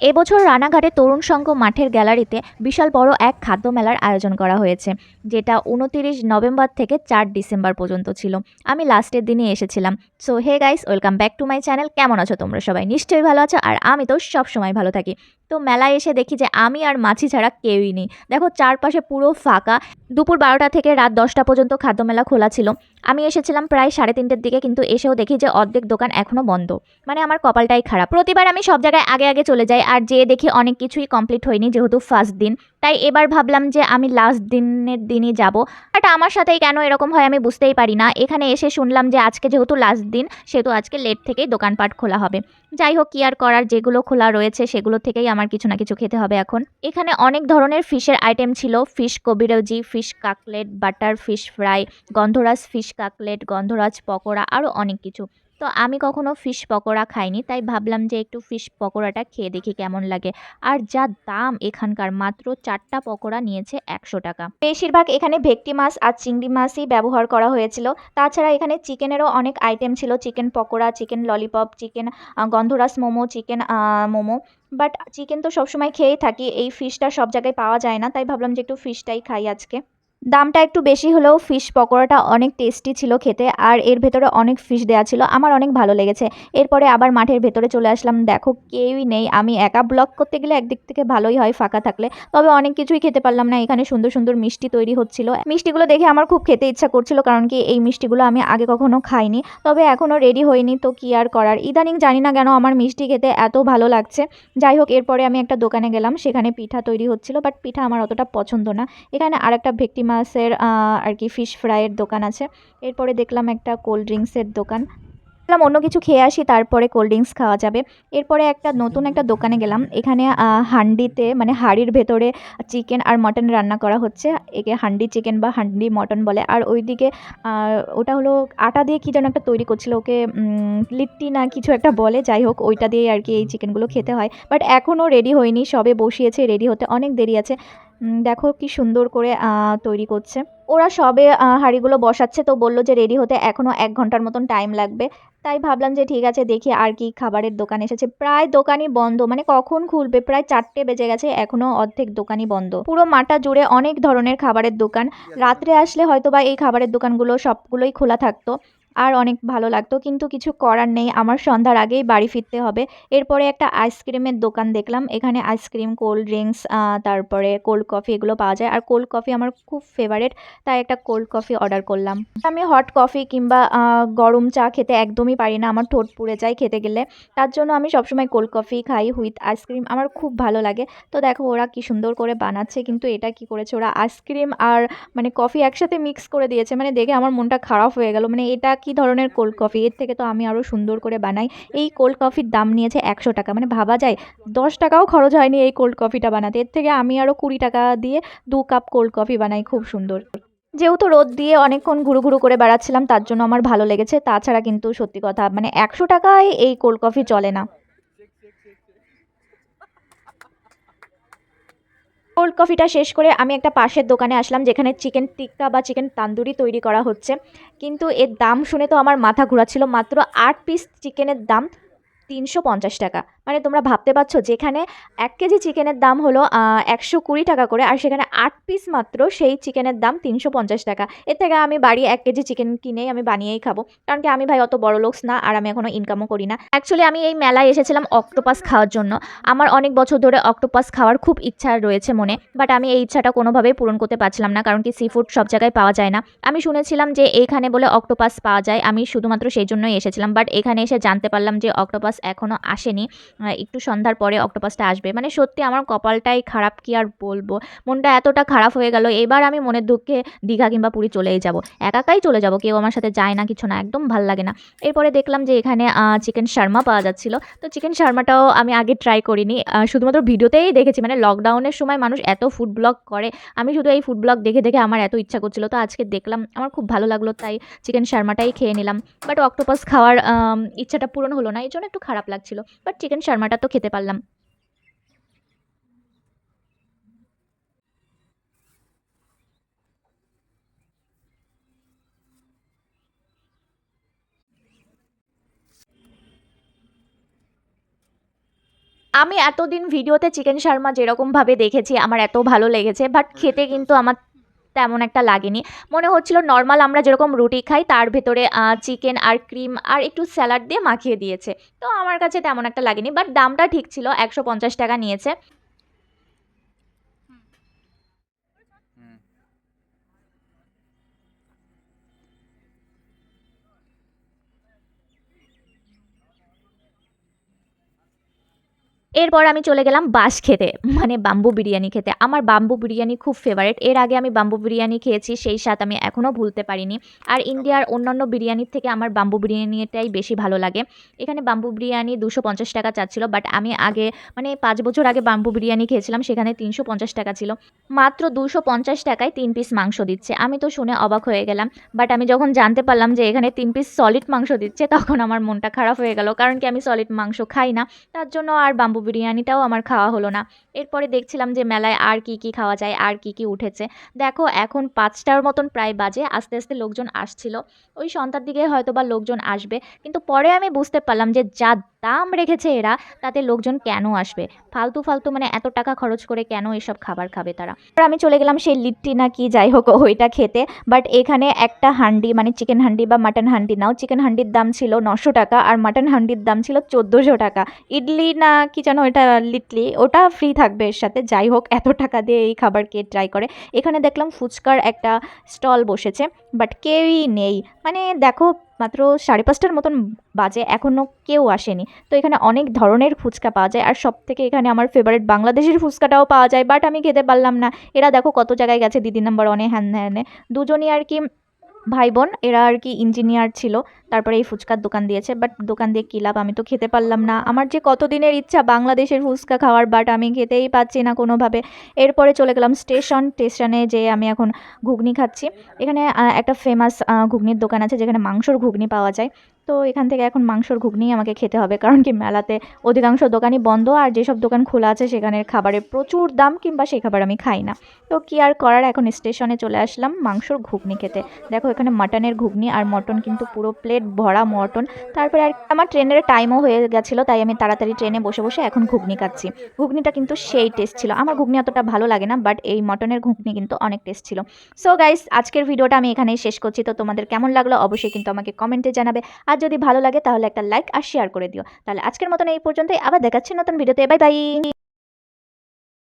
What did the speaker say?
এবছর রানাঘাটে তরুণ সংঘ মাঠের গ্যালারিতে বিশাল বড় এক খাদ্য মেলার আয়োজন করা হয়েছে, যেটা উনতিরিশ নভেম্বর থেকে চার ডিসেম্বর পর্যন্ত ছিল। আমি লাস্টের দিনে এসেছিলাম। So hey guys welcome back to my channel কেমন আছো তোমরা সবাই? নিশ্চয়ই ভালো আছো। আর আমি তো সব সময় ভালো থাকি। তো মেলায় এসে দেখি যে আমি আর মাছি ছাড়া কেউই নেই। দেখো চারপাশে পুরো ফাঁকা। দুপুর বারোটা থেকে রাত দশটা পর্যন্ত খাদ্য মেলা খোলা ছিল। আমি এসেছিলাম প্রায় সাড়ে তিনটের দিকে কিন্তু এসেও দেখি যে অর্ধেক দোকান এখনও বন্ধ। মানে আমার কপালটাই খারাপ। প্রতিবার আমি সব জায়গায় আগে আগে চলে যাই আর যেয়ে দেখি অনেক কিছুই কমপ্লিট হয়নি যেহেতু ফার্স্ট দিন। তাই এবার ভাবলাম যে আমি লাস্ট দিনের দিনই যাব। বাট আমার সাথেই কেন এরকম হয় আমি বুঝতেই পারি না। এখানে এসে শুনলাম যে আজকে যেহেতু লাস্ট দিন, সেহেতু আজকে লেট থেকেই দোকানপাট খোলা হবে। যাই হোক, কি আর করার? যেগুলো খোলা রয়েছে, সেগুলো থেকেই আমার কিছু না কিছু খেতে হবে এখন। এখানে অনেক ধরনের ফিশের আইটেম ছিল। Fish kabiraji fish cutlet butter fish fry gondhoraj fish cutlet, gondhoraj pakora আরও অনেক কিছু। তো আমি কখনো ফিশ পকোড়া খাইনি, তাই ভাবলাম যে একটু ফিশ পকোড়াটা খেয়ে দেখি কেমন লাগে। আর যা দাম এখানকার, মাত্র চারটা পকোড়া নিয়েছে একশো টাকা। বেশিরভাগ এখানে ভেটকি মাছ আর চিংড়ি মাছই ব্যবহার করা হয়েছিল। তাছাড়া এখানে চিকেনেরও অনেক আইটেম ছিল, chicken pakora, chicken lollipop chicken gondhoraj momo, chicken momo. But chicken তো সবসময় খেয়েই থাকি, এই ফিশটা সব জায়গায় পাওয়া যায় না, তাই ভাবলাম যে একটু ফিশটাই খাই আজকে। দামটা একটু বেশি হলেও ফিশ পকোড়াটা অনেক টেস্টি ছিল খেতে, আর এর ভেতরে অনেক ফিশ দেওয়া ছিল। আমার অনেক ভালো লেগেছে। এরপরে আবার মাঠের ভেতরে চলে আসলাম। দেখো, কেউই নেই। আমি একা ব্লগ করতে গেলে একদিক থেকে ভালোই হয় ফাঁকা থাকলে। তবে অনেক কিছুই খেতে পারলাম না। এখানে সুন্দর সুন্দর মিষ্টি তৈরি হচ্ছিল। মিষ্টিগুলো দেখে আমার খুব খেতে ইচ্ছা করছিল, কারণ কি এই মিষ্টিগুলো আমি আগে কখনো খাইনি। তবে এখনও রেডি হয়নি, তো কি আর করার? ইদানিং জানি না কেন আমার মিষ্টি খেতে এত ভালো লাগছে। যাই হোক, এরপরে আমি একটা দোকানে গেলাম। সেখানে পিঠা তৈরি হচ্ছিল বাট পিঠা আমার অতটা পছন্দ না। এখানে আরেকটা ভেটকি মাছের আর কি ফিশ ফ্রাইয়ের দোকান আছে। এরপরে দেখলাম একটা কোল্ড ড্রিঙ্কসের দোকান। ভাবলাম অন্য কিছু খেয়ে আসি, তারপরে কোল্ড ড্রিঙ্কস খাওয়া যাবে। এরপরে একটা নতুন একটা দোকানে গেলাম। এখানে হান্ডিতে মানে হাঁড়ির ভেতরে চিকেন আর মটন রান্না করা হচ্ছে। একে হান্ডি চিকেন বা হান্ডি মটন বলে। আর ওইদিকে ওটা হলো আটা দিয়ে কী যেন একটা তৈরি করছিল। ওকে লিট্টি না কিছু একটা বলে। যাই হোক, ওইটা দিয়ে আর কি এই চিকেনগুলো খেতে হয়। বাট এখনও রেডি হয়নি। সবে বসিয়েছে রেডি হতে অনেক দেরি আছে। দেখো কি সুন্দর করে তৈরি করছে। ওরা সবে হাঁড়িগুলো বসাচ্ছে তো বলল যে রেডি হতে এখনও এক ঘণ্টার মতন টাইম লাগবে। তাই ভাবলাম যে ঠিক আছে দেখি আর কি খাবারের দোকান এসেছে। প্রায় দোকানই বন্ধ মানে কখন খুলবে? প্রায় চারটে বেজে গেছে এখনও অর্ধেক দোকানই বন্ধ। পুরো মাটা জুড়ে অনেক ধরনের খাবারের দোকান। রাত্রে আসলে হয়তো বা এই খাবারের দোকানগুলো সবগুলোই খোলা থাকতো। আর অনেক ভালো লাগতো। কিন্তু কিছু করার নেই। আমার সন্ধ্যার আগেই বাড়ি ফিরতে হবে। এরপরে একটা আইসক্রিমের দোকান দেখলাম। এখানে আইসক্রিম, কোল্ড ড্রিঙ্কস তারপরে কোল্ড কফি এগুলো পাওয়া যায়। আর কোল্ড কফি আমার খুব ফেভারেট, তাই একটা কোল্ড কফি অর্ডার করলাম। আমি হট কফি কিংবা গরম চা খেতে একদমই পারি না। আমার ঠোঁট পুড়ে যায় খেতে গেলে। তার জন্য আমি সবসময় কোল্ড কফি খাই হুইথ আইসক্রিম। আমার খুব ভালো লাগে। তো দেখো ওরা কি সুন্দর করে বানাচ্ছে, কিন্তু এটা কি করেছে? ওরা আইসক্রিম আর মানে কফি একসাথে মিক্স করে দিয়েছে। মানে দেখে আমার মনটা খারাপ হয়ে গেল। মানে এটা কি ধরনের কোল্ড কফি এর থেকে তো আমি আরও সুন্দর করে বানাই। এই কোল্ড কফির দাম নিয়েছে একশো টাকা। মানে ভাবা যায়, দশ টাকাও খরচ হয়নি এই কোল্ড কফিটা বানাতে। এর থেকে আমি আরও কুড়ি টাকা দিয়ে দু কাপ কোল্ড কফি বানাই, খুব সুন্দর। যেহেতু রোদ দিয়ে অনেকক্ষণ ঘুরু ঘুরু করে বেড়াচ্ছিলাম, তার জন্য আমার ভালো লেগেছে। তাছাড়া কিন্তু সত্যি কথা মানে একশো টাকায় এই কোল্ড কফি চলে না। কোল্ড কফিটা শেষ করে আমি একটা পাশের দোকানে আসলাম, যেখানে চিকেন টিক্কা বা চিকেন তান্দুরি তৈরি করা হচ্ছে। কিন্তু এর দাম শুনে তো আমার মাথা ঘোরাচ্ছিল, মাত্র আট পিস চিকেনের দাম তিনশো পঞ্চাশ টাকা। মানে তোমরা ভাবতে পারছ, যেখানে এক কেজি চিকেনের দাম হলো একশো কুড়ি টাকা করে, আর সেখানে আট পিস মাত্র সেই চিকেনের দাম তিনশো পঞ্চাশ টাকা। এর থেকে আমি বাড়ি এক কেজি চিকেন কিনেই আমি বানিয়েই খাব। কারণ কি আমি ভাই অত বড় লোকস না, আর আমি এখনও ইনকামও করি না। অ্যাকচুয়ালি আমি এই মেলায় এসেছিলাম অক্টোপাস খাওয়ার জন্য। আমার অনেক বছর ধরে অক্টোপাস খাওয়ার খুব ইচ্ছা রয়েছে মনে বাট আমি এই ইচ্ছাটা কোনোভাবেই পূরণ করতে পারছিলাম না, কারণ কি সি ফুড সব জায়গায় পাওয়া যায় না। আমি শুনেছিলাম যে এইখানে বলে অক্টোপাস পাওয়া যায়, আমি শুধুমাত্র সেই জন্যই এসেছিলাম বাট এখানে এসে জানতে পারলাম যে অক্টোপাস এখনও আসেনি। একটু সন্ধ্যার পরে অক্টোপাসটা আসবে। মানে সত্যি আমার কপালটাই খারাপ, কি আর বলব? মনটা এতটা খারাপ হয়ে গেল, এবার আমি মনের দুঃখে দীঘা কিংবা পুরী চলেই যাব। একাকাই চলে যাব, কেউ আমার সাথে যায় না, কিছু না, একদম ভালো লাগে না। এরপরে দেখলাম যে এখানে চিকেন শার্মা পাওয়া যাচ্ছিল। তো চিকেন শার্মাটাও আমি আগে ট্রাই করিনি। শুধুমাত্র ভিডিওতেই দেখেছি মানে লকডাউনের সময় মানুষ এত ফুড ব্লগ করে। আমি শুধু এই ফুড ব্লগ দেখে দেখে আমার এত ইচ্ছা করছিল। তো আজকে দেখলাম, আমার খুব ভালো লাগল, তাই চিকেন শার্মাটাই খেয়ে নিলাম। বাট অক্টোপাস খাওয়ার ইচ্ছাটা পূরণ হলো না। এই জন্য একটু খারাপ লাগছিল বাট চিকেন শার্মাটা তো খেতে পারলাম। আমি এতদিন ভিডিওতে চিকেন শার্মা যেরকমভাবে দেখেছি, আমার এত ভালো লেগেছে বাট খেতে কিন্তু আমার তেমন একটা লাগেনি। মনে হচ্ছিল নর্মাল আমরা যেরকম রুটি খাই, তার ভেতরে চিকেন আর ক্রিম আর একটু স্যালাড দিয়ে মাখিয়ে দিয়েছে। তো আমার কাছে তেমন একটা লাগেনি বাট দামটা ঠিক ছিল, একশো পঞ্চাশ টাকা নিয়েছে। এরপর আমি চলে গেলাম বাঁশ খেতে মানে বাম্বু বিরিয়ানি খেতে। আমার বাম্বু বিরিয়ানি খুব ফেভারেট এর আগে আমি বাম্বু বিরিয়ানি খেয়েছি, সেই স্বাদ আমি এখনও ভুলতে পারিনি। আর ইন্ডিয়ার অন্যান্য বিরিয়ানির থেকে আমার বাম্বু বিরিয়ানিটাই বেশি ভালো লাগে। এখানে বাম্বু বিরিয়ানি দুশো পঞ্চাশ টাকা চাচ্ছিল বাট আমি আগে মানে পাঁচ বছর আগে বাম্বু বিরিয়ানি খেয়েছিলাম, সেখানে তিনশো পঞ্চাশ টাকা ছিল। মাত্র দুশো পঞ্চাশ টাকায় তিন পিস মাংস দিচ্ছে। আমি তো শুনে অবাক হয়ে গেলাম বাট আমি যখন জানতে পারলাম যে এখানে তিন পিস সলিড মাংস দিচ্ছে, তখন আমার মনটা খারাপ হয়ে গেল। কারণ কি আমি সলিড মাংস খাই না, তার জন্য আর বাম্বু বিরিয়ানিটাও আমার খাওয়া হলো না। এরপরে দেখছিলাম যে মেলায় আর কি কি খাওয়া যায়, আর কি কি উঠেছে। দেখো, এখন পাঁচটার মতন প্রায় বাজে, আস্তে আস্তে লোকজন আসছিল। ওই সন্ধ্যার দিকে হয়তো বা লোকজন আসবে, কিন্তু পরে আমি বুঝতে পারলাম যে যা দাম রেখেছে এরা, তাতে লোকজন কেন আসবে? ফালতু ফালতু মানে এত টাকা খরচ করে কেন এসব খাবার খাবে তারা? আর আমি চলে গেলাম সেই লিট্টি না কি যাই হোক ওইটা খেতে বাট এখানে একটা হান্ডি মানে চিকেন হান্ডি বা মাটন হান্ডি, নাও চিকেন হান্ডির দাম ছিল নশো টাকা আর মাটন হান্ডির দাম ছিল চোদ্দোশো টাকা। ইডলি না কি যেন ওটা লিটলি, ওটা ফ্রি থাকবে এর সাথে, যাই হোক এত টাকা দিয়ে এই খাবার কে ট্রাই করে। এখানে দেখলাম ফুচকার একটা স্টল বসেছে বাট কেউই নেই। মানে দেখো মাত্র সাড়ে পাঁচটার মতন বাজে এখনও কেউ আসেনি। তো এখানে অনেক ধরনের ফুচকা পাওয়া যায়, আর সব থেকে এখানে আমার ফেভারিট বাংলাদেশের ফুচকাটাও পাওয়া যায় বাট আমি খেতে পারলাম না। এরা দেখো কত জায়গায় গেছে, দিদি নাম্বার অনে হ্যান হ্যানে দুজনই আর কি ভাই বোন এরা আর কি ইঞ্জিনিয়ার ছিল, তারপরে এই ফুচকার দোকান দিয়েছে বাট দোকান দিয়ে কী লাভ? আমি তো খেতে পারলাম না। আমার যে কতদিনের ইচ্ছা, বাংলাদেশের ফুচকা খাওয়ার বাট আমি খেতেই পাচ্ছি না কোনোভাবে। এরপরে চলে গেলাম স্টেশন স্টেশনে যে আমি এখন ঘুগনি খাচ্ছি। এখানে একটা ফেমাস ঘুগনির দোকান আছে, যেখানে মাংসর ঘুগনি পাওয়া যায়। তো এখান থেকে এখন মাংসর ঘুগনি আমাকে খেতে হবে, কারণ কি মেলাতে অধিকাংশ দোকানই বন্ধ আর যেসব দোকান খোলা আছে সেখানের খাবারের প্রচুর দাম কিংবা সেই খাবার আমি খাই না। তো কী আর করার, এখন স্টেশনে চলে আসলাম মাংসর ঘুগনি খেতে। দেখো এখানে মাটনের ঘুগনি আর মটন কিন্তু পুরো প্লেট ভরা মটন। তারপরে আর আমার ট্রেনের টাইমও হয়ে গেছিল, তাই আমি তাড়াতাড়ি ট্রেনে বসে বসে এখন ঘুগনি খাচ্ছি। ঘুগনিটা কিন্তু সেই টেস্ট ছিল। আমার ঘুগনি অতটা ভালো লাগে না বাট এই মটনের ঘুগনি কিন্তু অনেক টেস্ট ছিল। সো গাইস আজকের ভিডিওটা আমি এখানেই শেষ করছি। তো তোমাদের কেমন লাগল অবশ্যই কিন্তু আমাকে কমেন্টে জানাবে। আর যদি ভালো লাগে তাহলে একটা লাইক আর শেয়ার করে দিও। তাহলে আজকের মতন এই পর্যন্তই। আবার দেখাচ্ছি নতুন ভিডিওতে। Bye bye